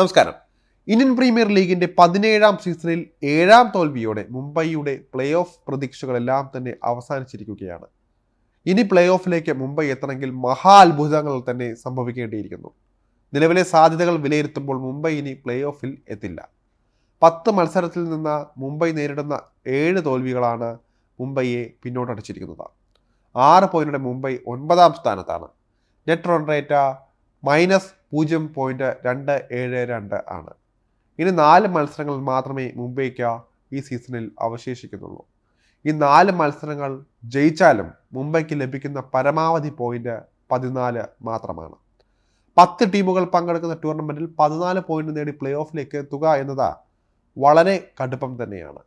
നമസ്കാരം. Indian premier ലീഗിന്റെ പതിനേഴാം സീസണിൽ ഏഴാം തോൽവിയോടെ മുംബൈയുടെ പ്ലേ ഓഫ് പ്രതീക്ഷകളെല്ലാം തന്നെ അവസാനിച്ചിരിക്കുകയാണ്. ഇനി പ്ലേ ഓഫിലേക്ക് മുംബൈ എത്തണമെങ്കിൽ മഹാ അത്ഭുതങ്ങൾ തന്നെ സംഭവിക്കേണ്ടിയിരിക്കുന്നു. നിലവിലെ സാധ്യതകൾ വിലയിരുത്തുമ്പോൾ മുംബൈ ഇനി പ്ലേ ഓഫിൽ എത്തില്ല. പത്ത് മത്സരത്തിൽ നിന്ന് മുംബൈ നേരിടുന്ന ഏഴ് തോൽവികളാണ് മുംബൈയെ പിന്നോട്ടടിച്ചിരിക്കുന്നത്. ആറ് പോയിന്റോടെ മുംബൈ ഒൻപതാം സ്ഥാനത്താണ്. നെറ്റ് റൺ റേറ്റ് മൈനസ് പൂജ്യം പോയിന്റ് രണ്ട് ഏഴ് രണ്ട് ആണ്. ഇനി നാല് മത്സരങ്ങൾ മാത്രമേ മുംബൈക്ക് ഈ സീസണിൽ അവശേഷിക്കുന്നുള്ളൂ. ഈ നാല് മത്സരങ്ങൾ ജയിച്ചാലും മുംബൈക്ക് ലഭിക്കുന്ന പരമാവധി പോയിന്റ് പതിനാല് മാത്രമാണ്. പത്ത് ടീമുകൾ പങ്കെടുക്കുന്ന ടൂർണമെന്റിൽ പതിനാല് പോയിന്റ് നേടി പ്ലേ ഓഫിലേക്ക് എത്തുക എന്നത് വളരെ കടുപ്പം തന്നെയാണ്.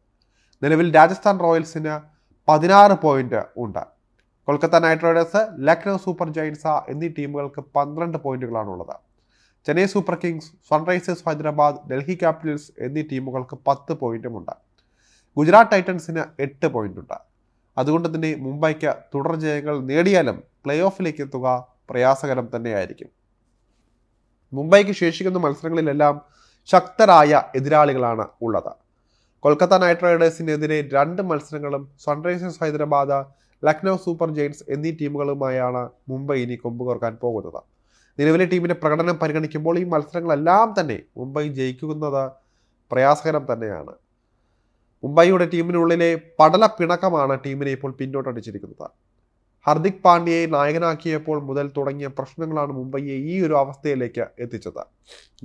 നിലവിൽ രാജസ്ഥാൻ റോയൽസിന് പതിനാറ് പോയിന്റ് ഉണ്ട്. Kolkata knight riders Lucknow super giants എന്നീ ടീമുകൾക്ക് പന്ത്രണ്ട് പോയിന്റുകളാണുള്ളത്. Chennai super kings sunrisers Hyderabad Delhi capitals എന്നീ ടീമുകൾക്ക് പത്ത് പോയിന്റുമുണ്ട്. ഗുജറാത്ത് ടൈറ്റൻസിന് എട്ട് പോയിന്റുണ്ട്. അതുകൊണ്ട് തന്നെ മുംബൈക്ക് തുടർ ജയങ്ങൾ നേടിയാലും പ്ലേ ഓഫിലേക്ക് എത്തുക പ്രയാസകരം തന്നെയായിരിക്കും. മുംബൈക്ക് ശേഷിക്കുന്ന മത്സരങ്ങളിലെല്ലാം ശക്തരായ എതിരാളികളാണ് ഉള്ളത്. കൊൽക്കത്ത നൈറ്റ് റൈഡേഴ്സിനെതിരെ രണ്ട് മത്സരങ്ങളും sunrisers Hyderabad Lucknow super giants എന്നീ ടീമുകളുമായാണ് മുംബൈ ഇനി കൊമ്പുകോർക്കാൻ പോകുന്നത്. നിലവിലെ ടീമിന്റെ പ്രകടനം പരിഗണിക്കുമ്പോൾ ഈ മത്സരങ്ങളെല്ലാം തന്നെ മുംബൈ ജയിക്കുന്നത് പ്രയാസകരം തന്നെയാണ്. മുംബൈയുടെ ടീമിനുള്ളിലെ പടല പിണക്കമാണ് ടീമിനെ ഇപ്പോൾ പിന്നോട്ടടിച്ചിരിക്കുന്നത്. ഹർദിക് പാണ്ഡ്യയെ നായകനാക്കിയപ്പോൾ മുതൽ തുടങ്ങിയ പ്രശ്നങ്ങളാണ് മുംബൈയെ ഈ ഒരു അവസ്ഥയിലേക്ക് എത്തിച്ചത്.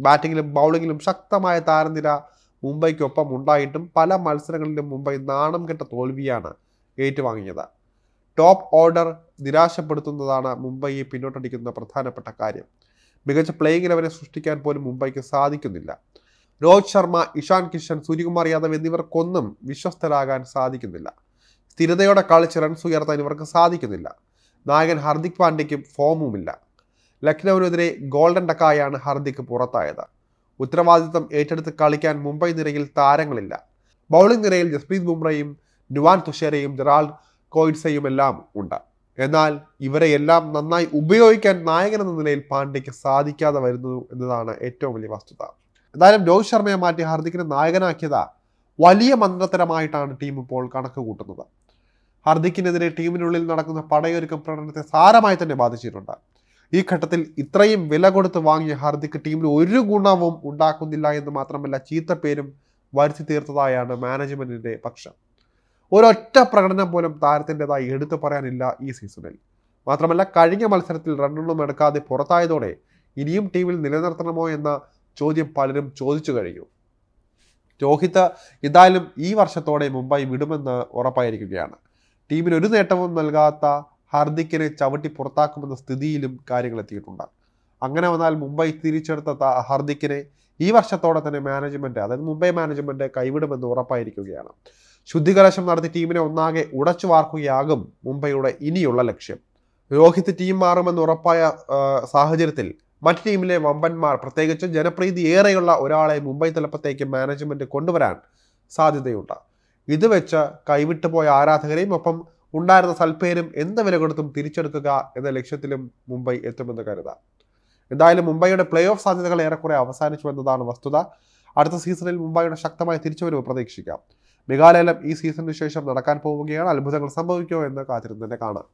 ബാറ്റിങ്ങിലും ബൗളിങ്ങിലും ശക്തമായ താരനിര മുംബൈക്കൊപ്പം ഉണ്ടായിട്ടും പല മത്സരങ്ങളിലും മുംബൈ നാണം കെട്ട തോൽവിയാണ് ഏറ്റുവാങ്ങിയത്. ടോപ്പ് ഓർഡർ നിരാശപ്പെടുത്തുന്നതാണ് മുംബൈയെ പിന്നോട്ടടിക്കുന്ന പ്രധാനപ്പെട്ട കാര്യം. മികച്ച പ്ലേയിങ് ഇലവനെ സൃഷ്ടിക്കാൻ പോലും മുംബൈക്ക് സാധിക്കുന്നില്ല. രോഹിത് ശർമ്മ ഇഷാൻ കിഷൻ സൂര്യകുമാർ യാദവ് എന്നിവർക്കൊന്നും വിശ്വസ്തരാകാൻ സാധിക്കുന്നില്ല. സ്ഥിരതയോടെ കളിച്ച് റൺസ് ഉയർത്താൻ ഇവർക്ക് സാധിക്കുന്നില്ല. നായകൻ ഹർദിക് പാണ്ഡ്യയ്ക്കും ഫോമുമില്ല. ലക്നൌവിനെതിരെ ഗോൾഡൻ ഡക്കായാണ് ഹർദിക് പുറത്തായത്. ഉത്തരവാദിത്തം ഏറ്റെടുത്ത് കളിക്കാൻ മുംബൈ നിരയിൽ താരങ്ങളില്ല. ബൗളിംഗ് നിരയിൽ ജസ്പ്രീത് ബുംറയും നുവാൻ തുഷേരയും ജെറാൾഡ് കോയിഡ്സയും എല്ലാം ഉണ്ട്. എന്നാൽ ഇവരെ എല്ലാം നന്നായി ഉപയോഗിക്കാൻ നായകൻ എന്ന നിലയിൽ പാണ്ഡ്യയ്ക്ക് സാധിക്കാതെ വരുന്നു എന്നതാണ് ഏറ്റവും വലിയ വസ്തുത. എന്തായാലും രോഹിത് ശർമ്മയെ മാറ്റി ഹർദിക്കിനെ നായകനാക്കിയത് വലിയ മന്ത്രത്തരമായിട്ടാണ് ടീം ഇപ്പോൾ കണക്ക് കൂട്ടുന്നത്. ഹർദിക്കിനെതിരെ ടീമിനുള്ളിൽ നടക്കുന്ന പടയൊരുക്കം പ്രകടനത്തെ സാരമായി തന്നെ ബാധിച്ചിട്ടുണ്ട്. ഈ ഘട്ടത്തിൽ ഇത്രയും വില കൊടുത്ത് വാങ്ങിയ ഹർദിക്ക് ടീമിന് ഒരു ഗുണവും ഉണ്ടാക്കുന്നില്ല എന്ന് മാത്രമല്ല ചീത്ത പേരും വരുത്തി തീർത്തതായാണ് മാനേജ്മെന്റിന്റെ പക്ഷം. ഒരൊറ്റ പ്രകടനം പോലും താരത്തിന്റെതായി എടുത്തു പറയാനില്ല ഈ സീസണിൽ. മാത്രമല്ല കഴിഞ്ഞ മത്സരത്തിൽ റണ്ണൊന്നും എടുക്കാതെ പുറത്തായതോടെ ഇനിയും ടീമിൽ നിലനിർത്തണമോ എന്ന ചോദ്യം പലരും ചോദിച്ചു കഴിഞ്ഞു. രോഹിത് എന്തായാലും ഈ വർഷത്തോടെ മുംബൈ വിടുമെന്ന് ഉറപ്പായിരിക്കുകയാണ്. ടീമിന് ഒരു നേട്ടവും നൽകാത്ത ഹാർദിക്കിനെ ചവിട്ടി പുറത്താക്കുമെന്ന സ്ഥിതിയിലും കാര്യങ്ങൾ എത്തിയിട്ടുണ്ട്. അങ്ങനെ വന്നാൽ മുംബൈ തിരിച്ചെടുത്ത ഹർദിക്കിനെ ഈ വർഷത്തോടെ തന്നെ മാനേജ്മെന്റ് അതായത് മുംബൈ മാനേജ്മെന്റ് കൈവിടുമെന്ന് ഉറപ്പായിരിക്കുകയാണ്. ശുദ്ധികലശം നടത്തി ടീമിനെ ഒന്നാകെ ഉടച്ചു വാർക്കുകയാകും മുംബൈയുടെ ഇനിയുള്ള ലക്ഷ്യം. രോഹിത് ടീം മാറുമെന്ന് ഉറപ്പായ സാഹചര്യത്തിൽ മറ്റ് ടീമിലെ വമ്പന്മാർ പ്രത്യേകിച്ച് ജനപ്രീതി ഏറെയുള്ള ഒരാളെ മുംബൈ തലപ്പത്തേക്ക് മാനേജ്മെന്റ് കൊണ്ടുവരാൻ സാധ്യതയുണ്ട്. ഇത് വെച്ച് കൈവിട്ടു പോയ ആരാധകരെയും ഒപ്പം ഉണ്ടായിരുന്ന സൽപ്പേരും എന്ത് വില കൊടുത്തും തിരിച്ചെടുക്കുക എന്ന ലക്ഷ്യത്തിലും മുംബൈ എത്തുമെന്ന് കരുതാം. എന്തായാലും മുംബൈയുടെ പ്ലേ ഓഫ് സാധ്യതകൾ ഏറെക്കുറെ അവസാനിച്ചു എന്നതാണ് വസ്തുത. അടുത്ത സീസണിൽ മുംബൈയുടെ ശക്തമായ തിരിച്ചുവരവ് പ്രതീക്ഷിക്കാം. മെഗാലയം ഈ സീസണിന് ശേഷം നടക്കാൻ പോവുകയാണ്. അത്ഭുതങ്ങൾ സംഭവിക്കുമോ എന്ന് കാത്തിരുന്ന് തന്നെ കാണാം.